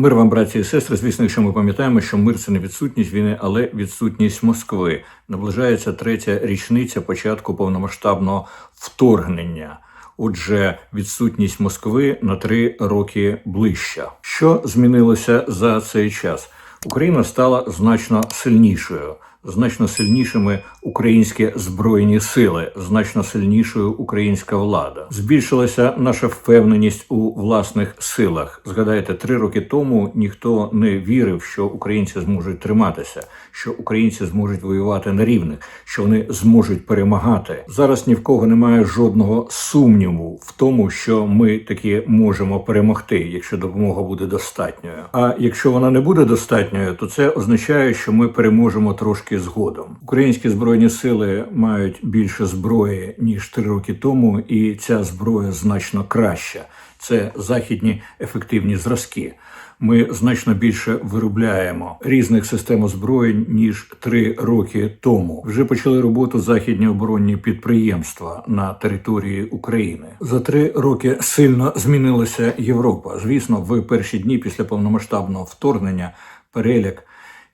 Мир вам, браті і сестри. Звісно, якщо ми пам'ятаємо, що мир це не відсутність війни, але відсутність Москви. Наближається третя річниця початку повномасштабного вторгнення. Отже, відсутність Москви на три роки ближча. Що змінилося за цей час? Україна стала значно сильнішою. Значно сильнішими українські збройні сили, значно сильнішою українська влада. Збільшилася наша впевненість у власних силах. Згадайте, три роки тому ніхто не вірив, що українці зможуть триматися, що українці зможуть воювати на рівних, що вони зможуть перемагати. Зараз ні в кого немає жодного сумніву в тому, що ми таки можемо перемогти, якщо допомога буде достатньою. А якщо вона не буде достатньою, то це означає, що ми переможемо трошки згодом. Українські збройні сили мають більше зброї ніж три роки тому, і ця зброя значно краща. Це західні ефективні зразки. Ми значно більше виробляємо різних систем озброєнь ніж три роки тому. Вже почали роботу західні оборонні підприємства на території України. За три роки сильно змінилася Європа. Звісно, в перші дні після повномасштабного вторгнення перелік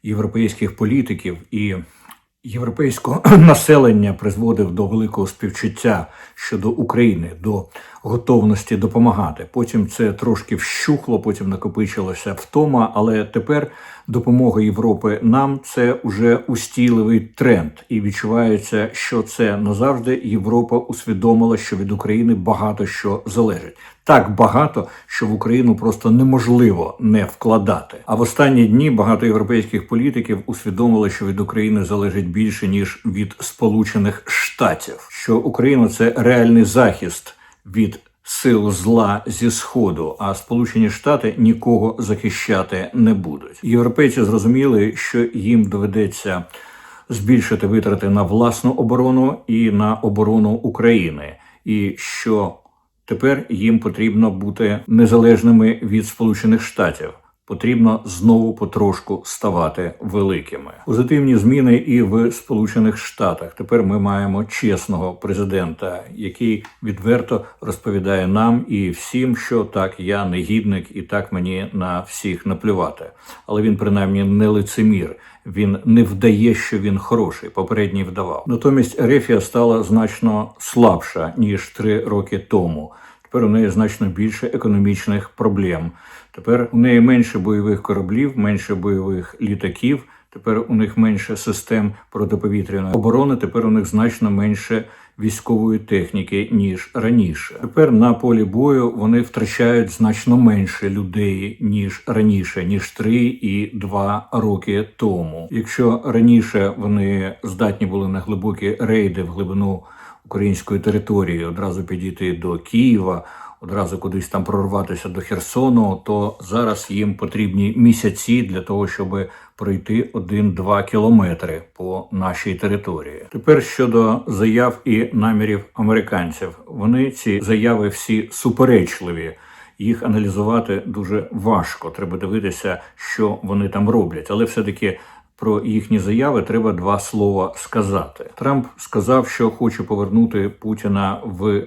європейських політиків і європейського населення призводив до великого співчуття щодо України, до готовності допомагати. Потім це трошки вщухло, потім накопичилося втома, але тепер допомога Європи нам це уже устійливий тренд, і відчувається, що це назавжди Європа усвідомила, що від України багато що залежить. Так багато, що в Україну просто неможливо не вкладати. А в останні дні багато європейських політиків усвідомили, що від України залежить більше ніж від Сполучених Штатів, що Україна це реальний захист від сил зла зі сходу, а Сполучені Штати нікого захищати не будуть. Європейці зрозуміли, що їм доведеться збільшити витрати на власну оборону і на оборону України, і що тепер їм потрібно бути незалежними від Сполучених Штатів. Потрібно знову потрошку ставати великими. Позитивні зміни і в Сполучених Штатах. Тепер ми маємо чесного президента, який відверто розповідає нам і всім, що так я негідник, і так мені на всіх наплювати. Але він принаймні не лицемір. Він не вдає, що він хороший. Попередній вдавав. Натомість Ерефія стала значно слабша ніж три роки тому. Тепер у неї значно більше економічних проблем. Тепер у неї менше бойових кораблів, менше бойових літаків. Тепер у них менше систем протиповітряної оборони. Тепер у них значно менше військової техніки ніж раніше. Тепер на полі бою вони втрачають значно менше людей ніж раніше, ніж три і два роки тому. Якщо раніше вони здатні були на глибокі рейди в глибину української території, одразу підійти до Києва одразу кудись там прорватися до Херсону, то зараз їм потрібні місяці для того, щоб пройти один-два кілометри по нашій території. Тепер щодо заяв і намірів американців, вони ці заяви всі суперечливі. Їх аналізувати дуже важко. Треба дивитися, що вони там роблять, але все таки. Про їхні заяви треба два слова сказати. Трамп сказав, що хоче повернути Путіна в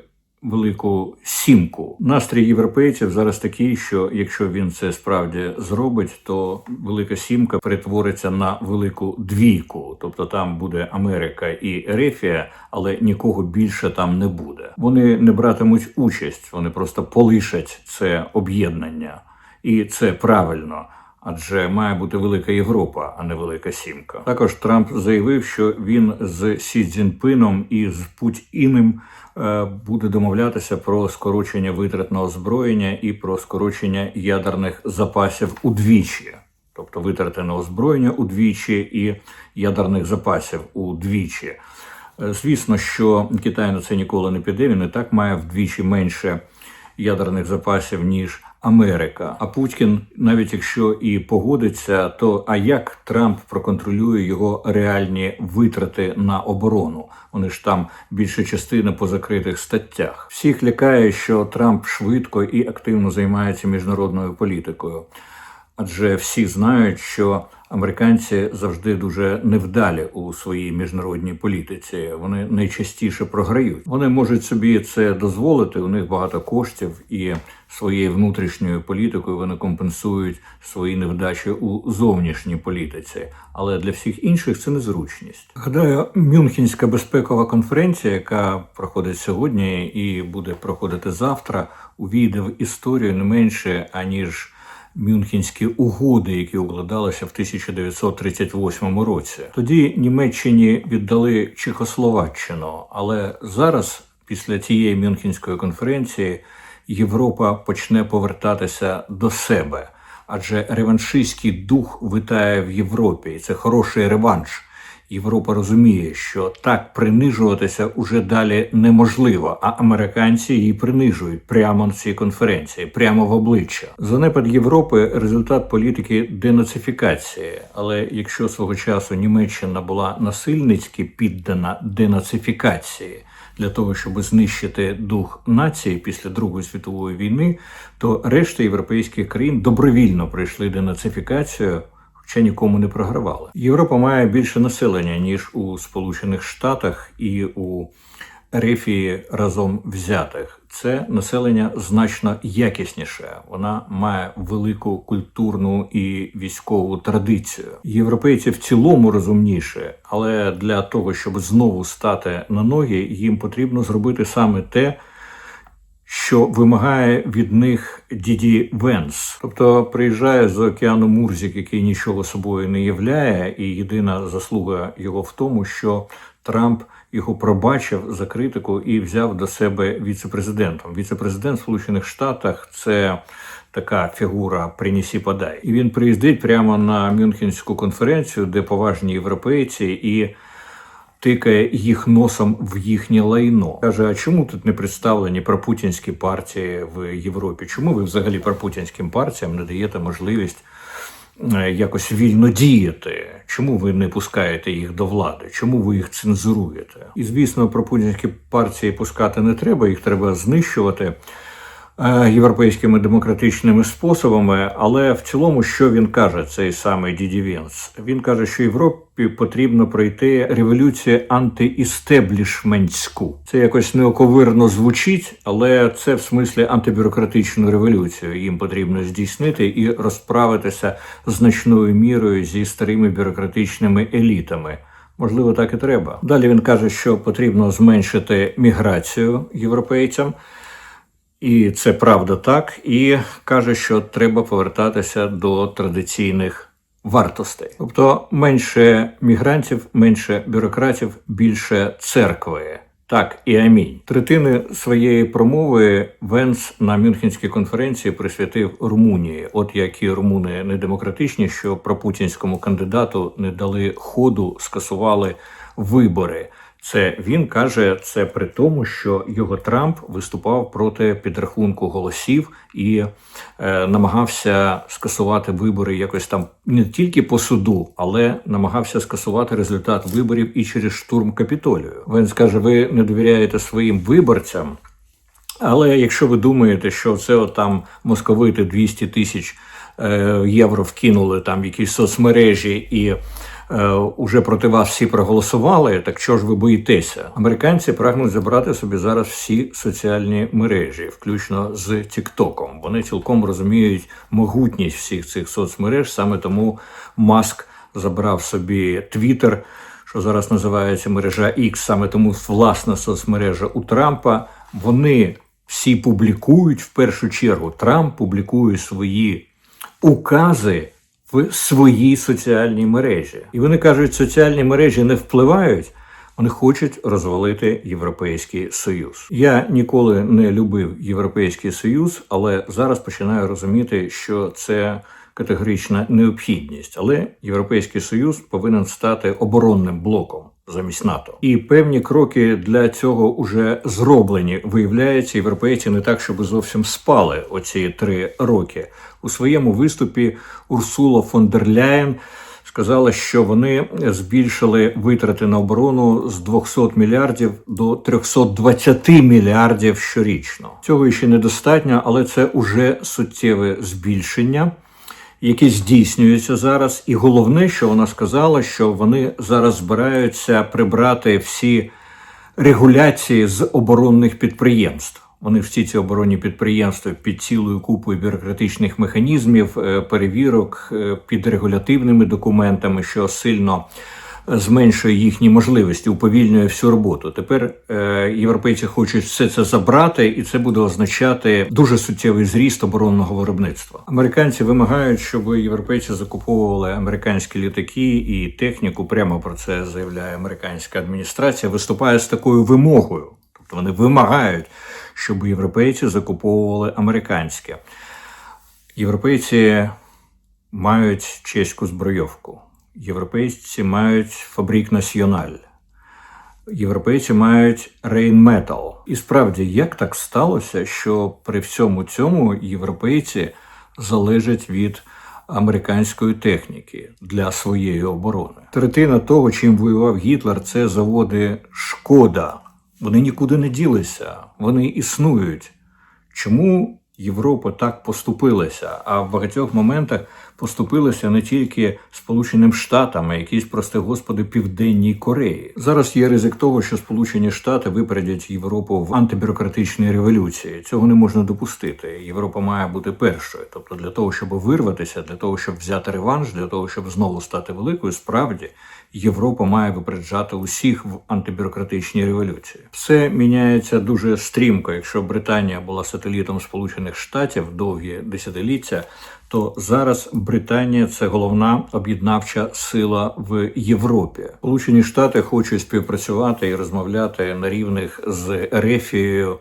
велику сімку. Настрій європейців зараз такий, що якщо він це справді зробить, то велика сімка перетвориться на велику двійку. Тобто там буде Америка і Ерефія, але нікого більше там не буде. Вони не братимуть участь, вони просто полишать це об'єднання, і це правильно. Адже має бути велика Європа, а не велика сімка. Також Трамп заявив, що він з Сі Цзіньпином і з Путіним буде домовлятися про скорочення витрат на озброєння і про скорочення ядерних запасів удвічі, тобто витрати на озброєння удвічі і ядерних запасів удвічі. Е, Звісно, що Китай на це ніколи не піде. Він і так має вдвічі менше ядерних запасів ніж Америка. А Путін, навіть якщо і погодиться, то а як Трамп проконтролює його реальні витрати на оборону? Вони ж там більша частина по закритих статтях. Всіх лякає, що Трамп швидко і активно займається міжнародною політикою. Адже всі знають, що американці завжди дуже невдалі у своїй міжнародній політиці. Вони найчастіше програють. Вони можуть собі це дозволити. У них багато коштів і своєю внутрішньою політикою вони компенсують свої невдачі у зовнішній політиці. Але для всіх інших це незручність. Гадаю, Мюнхенська безпекова конференція, яка проходить сьогодні і буде проходити завтра, увійде в історію не менше аніж. Мюнхенські угоди, які укладалися в 1938 році. Тоді Німеччині віддали Чехословаччину, але зараз, після цієї Мюнхенської конференції, Європа почне повертатися до себе, адже реваншистський дух витає в Європі, і це хороший реванш. Європа розуміє, що так принижуватися уже далі неможливо, а американці її принижують прямо на цій конференції, прямо в обличчя. Занепад Європи результат політики денацифікації. Але якщо свого часу Німеччина була насильницьки піддана денацифікації для того, щоб знищити дух нації після Другої світової війни, то решта європейських країн добровільно пройшли денацифікацію хоча нікому не програвали. Європа має більше населення ніж у Сполучених Штатах і у Рефії разом взятих. Це населення значно якісніше. Вона має велику культурну і військову традицію. Європейці в цілому розумніше, але для того, щоб знову стати на ноги, їм потрібно зробити саме те що вимагає від них Діді Венс. Тобто приїжджає з океану Мурзік, який нічого собою не являє, і єдина заслуга його в тому, що Трамп його пробачив за критику і взяв до себе віцепрезидентом. Віцепрезидент Сполучених Штатах це. Така фігура принісі подай, і він приїздить прямо на Мюнхенську конференцію, де поважні європейці і тикає їх носом в їхнє лайно. Каже: а чому тут не представлені пропутінські партії в Європі? Чому ви взагалі пропутінським партіям не даєте можливість? Е, якось вільно діяти, чому ви не пускаєте їх до влади? Чому ви їх цензуруєте? І звісно, пропутінські партії пускати не треба, їх треба знищувати. Е, європейськими демократичними способами, але в цілому, що він каже, цей самий Діді Вінс? Він каже, що Європі потрібно пройти революцію антиістеблішментську. Це якось неоковирно звучить, але це в смислі антибюрократичну революцію. Їм потрібно здійснити і розправитися значною мірою зі старими бюрократичними елітами. Можливо, так і треба. Далі він каже, що потрібно зменшити міграцію європейцям. І це правда так, і каже, що треба повертатися до традиційних вартостей. Тобто менше мігрантів, менше бюрократів, більше церкви. Так і амінь. Третини своєї промови Венс на Мюнхенській конференції присвятив Румунії. От які румуни недемократичні, що пропутінському кандидату не дали ходу, скасували вибори. Це він каже це при тому, що його Трамп виступав проти підрахунку голосів і е, намагався скасувати вибори якось там не тільки по суду, але намагався скасувати результат виборів і через штурм капітолію. Він скаже: ви не довіряєте своїм виборцям. Але якщо ви думаєте, що це там московити 200 тисяч е, євро вкинули там якісь соцмережі і уже проти вас всі проголосували. Так що ж ви боїтеся? Американці прагнуть забрати собі зараз всі соціальні мережі, включно з Тіктоком. Вони цілком розуміють могутність всіх цих соцмереж. Саме тому Маск забрав собі Твіттер, що зараз називається мережа X, саме тому власна соцмережа у Трампа. Вони всі публікують в першу чергу. Трамп публікує свої укази в своїй соціальній мережі. І вони кажуть, соціальні мережі не впливають. Вони хочуть розвалити Європейський Союз. Я ніколи не любив Європейський Союз, але зараз починаю розуміти, що це категорична необхідність. Але Європейський Союз повинен стати оборонним блоком замість НАТО. І певні кроки для цього вже зроблені. Виявляється, європейці не так, щоб зовсім спали оці три роки. У своєму виступі Урсула фон дер Ляєн сказала, що вони збільшили витрати на оборону з 200 мільярдів до 320 мільярдів щорічно. Цього ще недостатньо, але це уже суттєве збільшення. Які здійснюються зараз. І головне, що вона сказала, що вони зараз збираються прибрати всі регуляції з оборонних підприємств. Вони всі ці оборонні підприємства під цілою купою бюрократичних механізмів, е, перевірок, е, під регулятивними документами, що сильно зменшує їхні можливості, уповільнює всю роботу. Тепер е, європейці хочуть все це забрати, і це буде означати дуже суттєвий зріст оборонного виробництва. Американці вимагають, щоб європейці закуповували американські літаки і техніку. Прямо про це заявляє американська адміністрація. Виступає з такою вимогою. Тобто вони вимагають, щоб європейці закуповували американське. Європейці мають чеську збройовку. Європейці мають фабрик Національ. Європейці мають Рейнметал. І справді, як так сталося, що при всьому цьому європейці залежать від американської техніки для своєї оборони? Третина того, чим воював Гітлер, це заводи Шкода. Вони нікуди не ділися, вони існують. Чому Європа так поступилася? А в багатьох моментах поступилася не тільки Сполученим Штатам, а якісь, прости господи, Південній Кореї. Зараз є ризик того, що Сполучені Штати випередять Європу в антибюрократичній революції. Цього не можна допустити. Європа має бути першою. Тобто, для того, щоб вирватися, для того, щоб взяти реванш, для того, щоб знову стати великою, справді Європа має випереджати усіх в антибюрократичній революції. Все міняється дуже стрімко. Якщо Британія була сателітом Сполучених Штатів довгі десятиліття, то зараз Британія це головна об'єднавча сила в Європі. Сполучені Штати хочуть співпрацювати і розмовляти на рівних з Ерефією,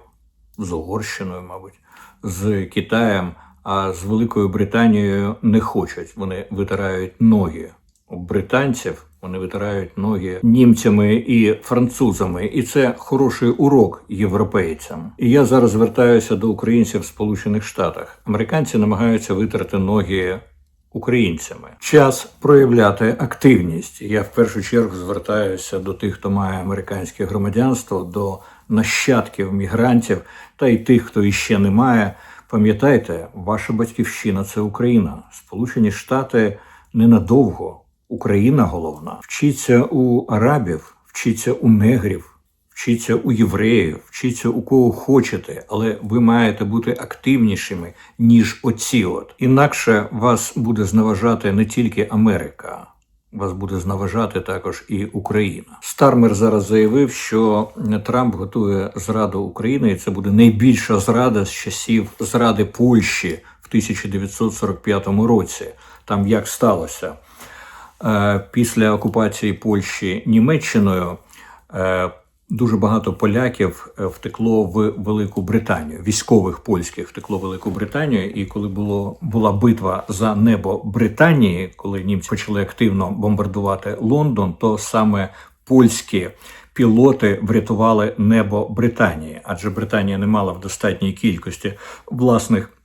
з Угорщиною, мабуть, з Китаєм. А з Великою Британією не хочуть. Вони витирають ноги британців. Вони витирають ноги німцями і французами, і це хороший урок європейцям. І я зараз звертаюся до українців в Сполучених Штатах. Американці намагаються витерти ноги українцями. Час проявляти активність. Я в першу чергу звертаюся до тих, хто має американське громадянство, до нащадків мігрантів та й тих, хто іще не має. Пам'ятайте, ваша батьківщина це Україна. Сполучені Штати ненадовго. Україна головна. Вчіться у арабів, вчіться у негрів, вчіться у євреїв, вчіться у кого хочете, але ви маєте бути активнішими, ніж оці от. Інакше вас буде зневажати не тільки Америка. Вас буде зневажати також і Україна. Стармер зараз заявив, що Трамп готує зраду України, і це буде найбільша зрада з часів зради Польщі в 1945 році. Там як сталося після окупації Польщі Німеччиною. е, Дуже багато поляків е, втекло в Велику Британію, військових польських втекло в Велику Британію. І коли було була битва за небо Британії, коли німці почали активно бомбардувати Лондон, то саме польські пілоти врятували небо Британії, адже Британія не мала в достатній кількості власних е,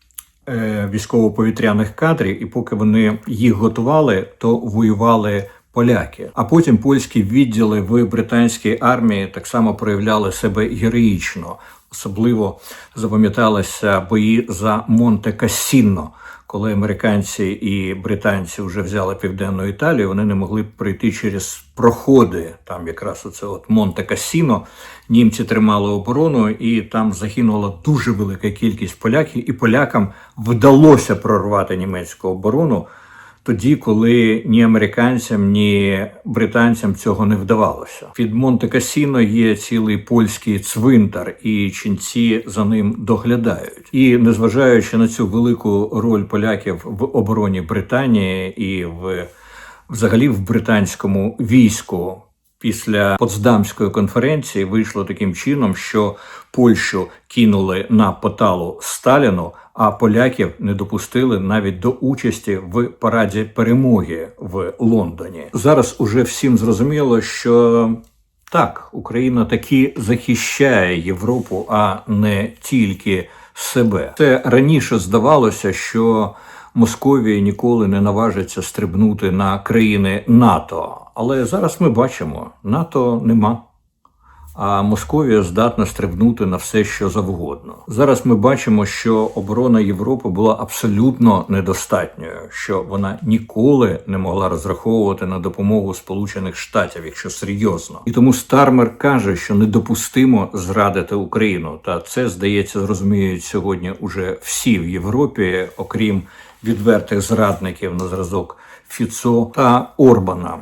військово-повітряних кадрів, і поки вони їх готували, то воювали. Поляки, а потім польські відділи в британській армії так само проявляли себе героїчно. Особливо запам'яталися бої за Монте Кассіно, коли американці і британці вже взяли південну Італію. Вони не могли пройти через проходи. Там якраз оце от Монте Кассіно. Німці тримали оборону, і там загинула дуже велика кількість поляків, і полякам вдалося прорвати німецьку оборону тоді, коли ні американцям, ні британцям цього не вдавалося. Під Монте Касіно є цілий польський цвинтар, і ченці за ним доглядають. І незважаючи на цю велику роль поляків в обороні Британії і в взагалі в британському війську. Після Потсдамської конференції вийшло таким чином, що Польщу кинули на поталу Сталіну, а поляків не допустили навіть до участі в параді перемоги в Лондоні. Зараз уже всім зрозуміло, що так Україна таки захищає Європу, а не тільки себе. Це раніше здавалося, що Московія ніколи не наважиться стрибнути на країни НАТО. Але зараз ми бачимо, НАТО нема. а Московія здатна стрибнути на все, що завгодно. Зараз ми бачимо, що оборона Європи була абсолютно недостатньою, що вона ніколи не могла розраховувати на допомогу Сполучених Штатів, якщо серйозно. І тому Стармер каже, що недопустимо зрадити Україну. Та це здається, зрозуміють сьогодні уже всі в Європі, окрім відвертих зрадників на зразок Фіцо та Орбана.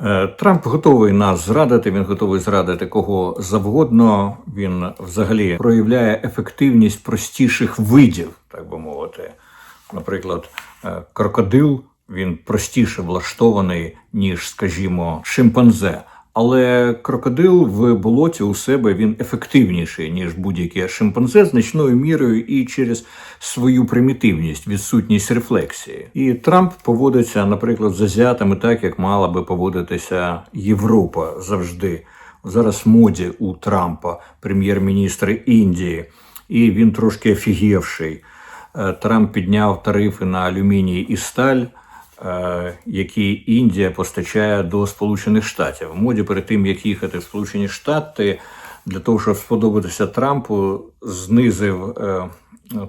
Е, Трамп готовий нас зрадити. Він готовий зрадити кого завгодно. Він взагалі проявляє ефективність простіших видів, так би мовити. Наприклад, е, крокодил він простіше влаштований, ніж, скажімо, шимпанзе. Але крокодил в болоті у себе він ефективніший ніж будь-яке шимпанзе значною мірою і через свою примітивність, відсутність рефлексії. І Трамп поводиться, наприклад, з азіатами так, як мала би поводитися Європа завжди. Зараз моді у Трампа, прем'єр-міністр Індії, і він трошки офігівший. Е, Трамп підняв тарифи на алюміній і сталь. Е, Які Індія постачає до Сполучених Штатів моді перед тим, як їхати в Сполучені Штати, для того, щоб сподобатися Трампу, знизив е,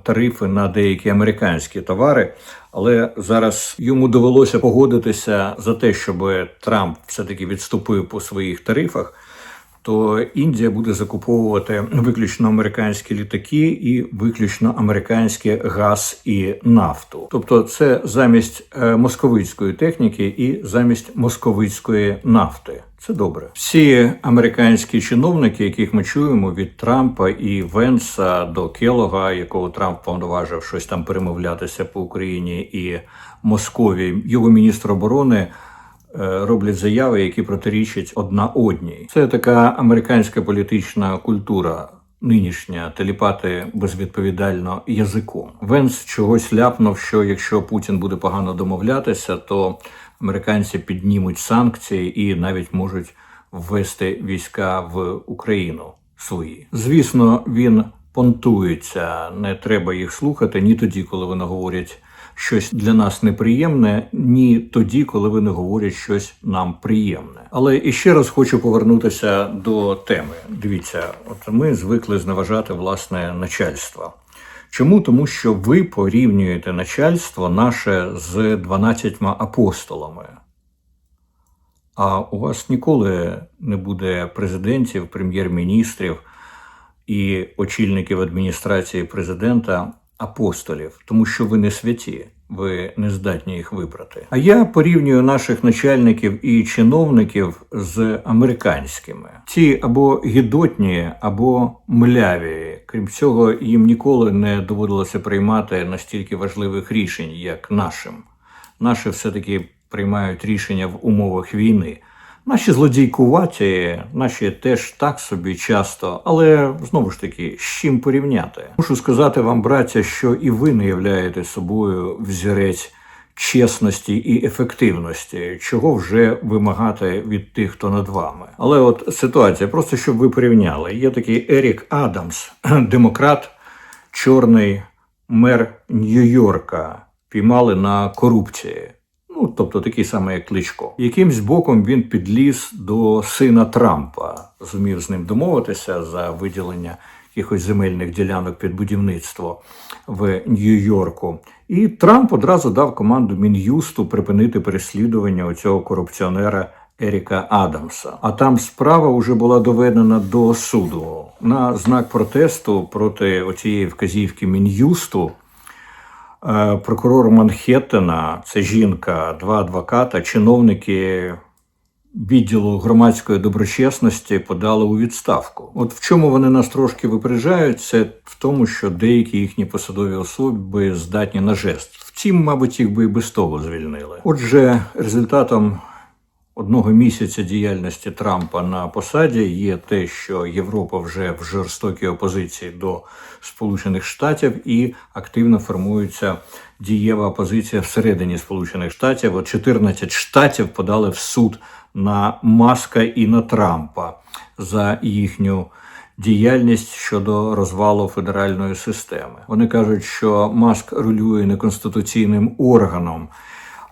тарифи на деякі американські товари. Але зараз йому довелося погодитися за те, щоб Трамп все-таки відступив по своїх тарифах. То Індія буде закуповувати виключно американські літаки і виключно американський газ і нафту. Тобто, це замість е, московицької техніки і замість московицької нафти. Це добре. Всі американські чиновники, яких ми чуємо від Трампа і Венса до Келога, якого Трамп повноважив щось там перемовлятися по Україні і Московії, його міністр оборони роблять заяви, які протирічать одна одній. Це така американська політична культура. Нинішня теліпати безвідповідально язиком. Венс чогось ляпнув, що якщо Путін буде погано домовлятися, то американці піднімуть санкції і навіть можуть ввести війська в Україну свої. Звісно, він понтується. Не треба їх слухати ні тоді, коли вони говорять щось для нас неприємне, ні тоді, коли вони говорять щось нам приємне. Але іще раз хочу повернутися до теми. Дивіться, от ми звикли зневажати власне начальство. Чому? Тому що ви порівнюєте начальство наше з 12 апостолами. А у вас ніколи не буде президентів, прем'єр-міністрів і очільників адміністрації президента апостолів, тому що ви не святі, ви не здатні їх вибрати. А я порівнюю наших начальників і чиновників з американськими. Ці або гідотні, або мляві. Крім цього, їм ніколи не доводилося приймати настільки важливих рішень, як нашим. Наші все-таки приймають рішення в умовах війни. Наші злодійкуваті, наші теж так собі часто, але знову ж таки, з чим порівняти? Мушу сказати вам, браття, що і ви не являєте собою взірець чесності і ефективності, чого вже вимагати від тих, хто над вами. Але от ситуація, просто щоб ви порівняли, є такий Ерік Адамс, демократ, чорний мер Нью-Йорка, піймали на корупції. Ну, тобто такий самий, як Кличко. Якимсь боком він підліз до сина Трампа, зумів з ним домовитися за виділення якихось земельних ділянок під будівництво в Нью-Йорку. І Трамп одразу дав команду Мін'юсту припинити переслідування у цього корупціонера. Еріка Адамса. А там справа вже була доведена до суду на знак протесту проти оцієї вказівки Мін'юсту. Е, Прокурор Манхеттена, це жінка, два адвоката, чиновники відділу громадської доброчесності подали у відставку. От в чому вони нас трошки випереджають, це в тому, що деякі їхні посадові особи здатні на жест. Втім, мабуть, їх би і без того звільнили. Отже, результатом одного місяця діяльності Трампа на посаді є те, що Європа вже в жорстокій опозиції до Сполучених Штатів і активно формується дієва опозиція всередині Сполучених Штатів. От 14 штатів подали в суд на Маска і на Трампа за їхню. Діяльність щодо розвалу федеральної системи. Вони кажуть, що Маск рулює неконституційним органом,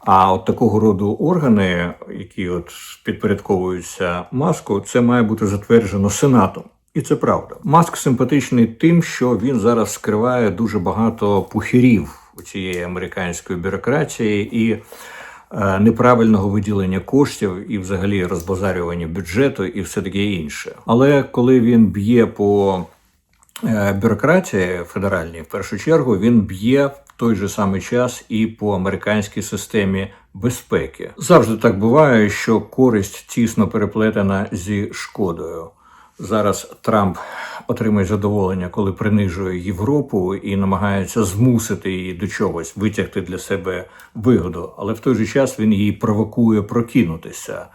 А от такого роду органи, які от підпорядковуються маску, це має бути затверджено Сенатом. І це правда. Маск симпатичний тим, що він зараз скриває дуже багато пухирів у цієї американської бюрократії і е, неправильного виділення коштів, і взагалі розбазарювання бюджету, і все таке інше. Але коли він б'є по е, бюрократії федеральній, в першу чергу, він б'є той же самий час і по американській системі безпеки. Завжди так буває, що користь тісно переплетена зі шкодою. Зараз Трамп отримує задоволення, коли принижує Європу і намагається змусити її до чогось витягти для себе вигоду, але в той же час він її провокує прокинутися.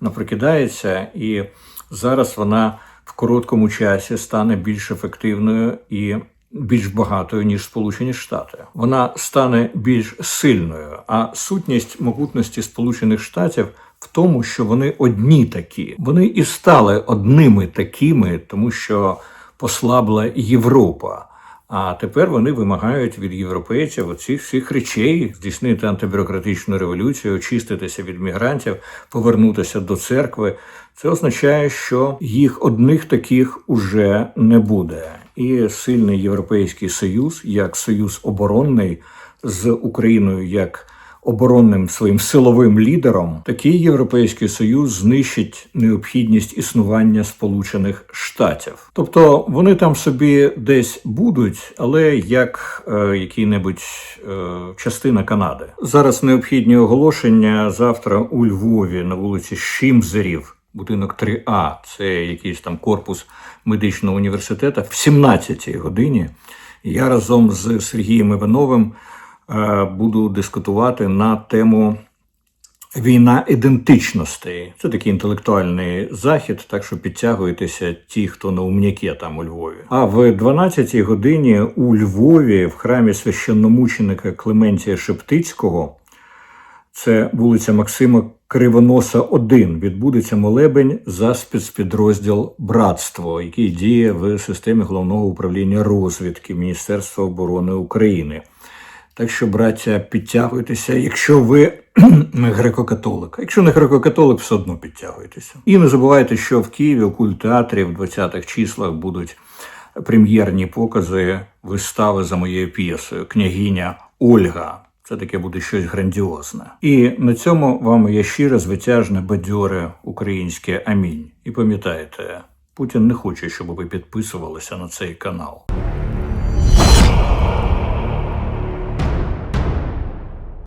Вона прокидається, і зараз вона в короткому часі стане більш ефективною і більш багатою ніж Сполучені Штати. Вона стане більш сильною. А сутність могутності Сполучених Штатів в тому, що вони одні такі. Вони і стали одними такими, тому що послабла Європа. А тепер вони вимагають від європейців оцих всіх речей здійснити антибюрократичну революцію, очиститися від мігрантів, повернутися до церкви. Це означає, що їх одних таких уже не буде. І сильний європейський союз, як союз оборонний з Україною як оборонним своїм силовим лідером, такий європейський союз знищить необхідність існування Сполучених Штатів. Тобто вони там собі десь будуть, але як е, який-небудь е, частина Канади. Зараз необхідні оголошення завтра у Львові на вулиці Шимзерів. Будинок 3А, це якийсь там корпус медичного університету в 17-й годині. Я разом з Сергієм Івановим е, буду дискутувати на тему війна ідентичностей. Це такий інтелектуальний захід, так що підтягуйтеся ті, хто на умняке там у Львові. А в 12-й годині у Львові в храмі священномученика Клементія Шептицького це вулиця Максима Кривоноса, 1. Відбудеться молебень за спецпідрозділ Братство, який діє в системі головного управління розвідки Міністерства оборони України. Так що, браття, підтягуйтеся, якщо ви греко-католик. Якщо не греко-католик, все одно підтягуйтеся. І не забувайте, що в Києві у культеатрі в 20-х числах будуть прем'єрні покази вистави за моєю п'єсою Княгиня Ольга. Це таке буде щось грандіозне. І на цьому вам я щире, звитяжне, бадьоре українське амінь. І пам'ятайте, Путін не хоче, щоб ви підписувалися на цей канал.